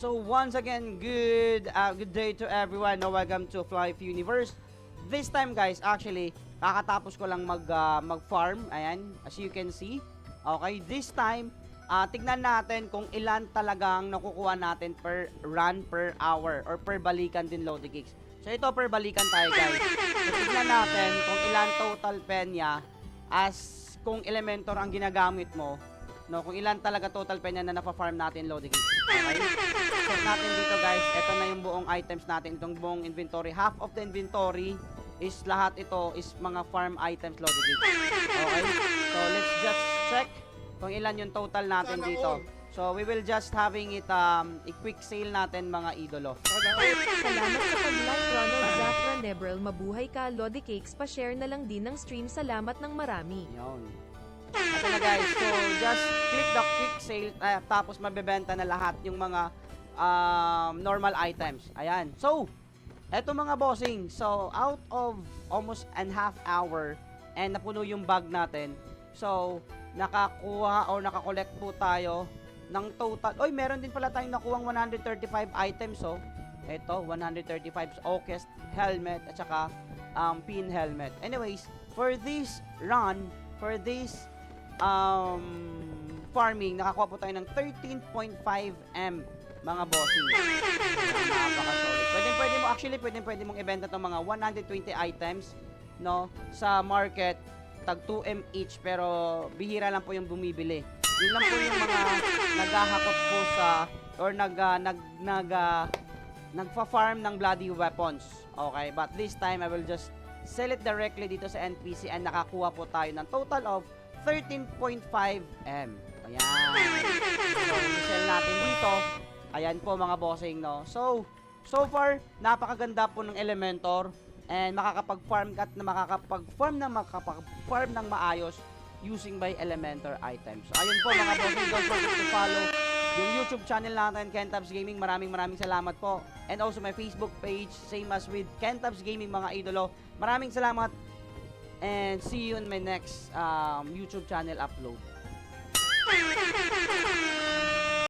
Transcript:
So once again, good uh, good day to everyone. No, welcome to Fly Universe. This time guys, actually, kakatapos ko lang mag uh, mag-farm. Ayan, as you can see. Okay, this time, uh, tignan natin kung ilan talagang nakukuha natin per run per hour or per balikan din Lodi Kicks. So ito per balikan tayo guys. So, tignan natin kung ilan total penya as kung Elementor ang ginagamit mo. No, kung ilan talaga total penya na nafa-farm natin Lodi Kicks. Okay? check natin dito guys, ito na yung buong items natin, itong buong inventory. Half of the inventory is lahat ito is mga farm items loaded dito. Okay? So let's just check kung ilan yung total natin dito. So we will just having it um a quick sale natin mga idolo. Salamat sa pag-like, Ronald Zafra Nebrel. Mabuhay ka, Lodi Cakes. Pa-share na lang din ng stream. Salamat ng marami. Yun. Ito na guys. So just click the quick sale eh, tapos mabebenta na lahat yung mga um, normal items. Ayan. So, eto mga bossing. So, out of almost and half hour and napuno yung bag natin. So, nakakuha or nakakolect po tayo ng total. Oy, meron din pala tayong nakuhang 135 items, oh. Ito, 135 Okest helmet at saka um, pin helmet. Anyways, for this run, for this um, farming, nakakuha po tayo ng 13.5 M mga bossing. Napaka-solid. Pwede, pwede mo, actually, pwede, pwede mong ibenta itong mga 120 items, no, sa market, tag 2M each, pero bihira lang po yung bumibili. Yun lang po yung mga naghahakot po sa, or nag, ah, nag, nag, ah, nagfa-farm ng bloody weapons. Okay, but this time, I will just sell it directly dito sa NPC and nakakuha po tayo ng total of 13.5 M. Ayan. So, sell natin dito. Ayan po mga bossing, no? So, so far, napakaganda po ng Elementor and makakapag-farm ka at na makakapag-farm na makakapag-farm ng maayos using by Elementor items. So, ayun po mga bossing, don't forget to follow yung YouTube channel natin, Kentabs Gaming. Maraming maraming salamat po. And also my Facebook page, same as with Kentabs Gaming mga idolo. Maraming salamat and see you in my next um, YouTube channel upload.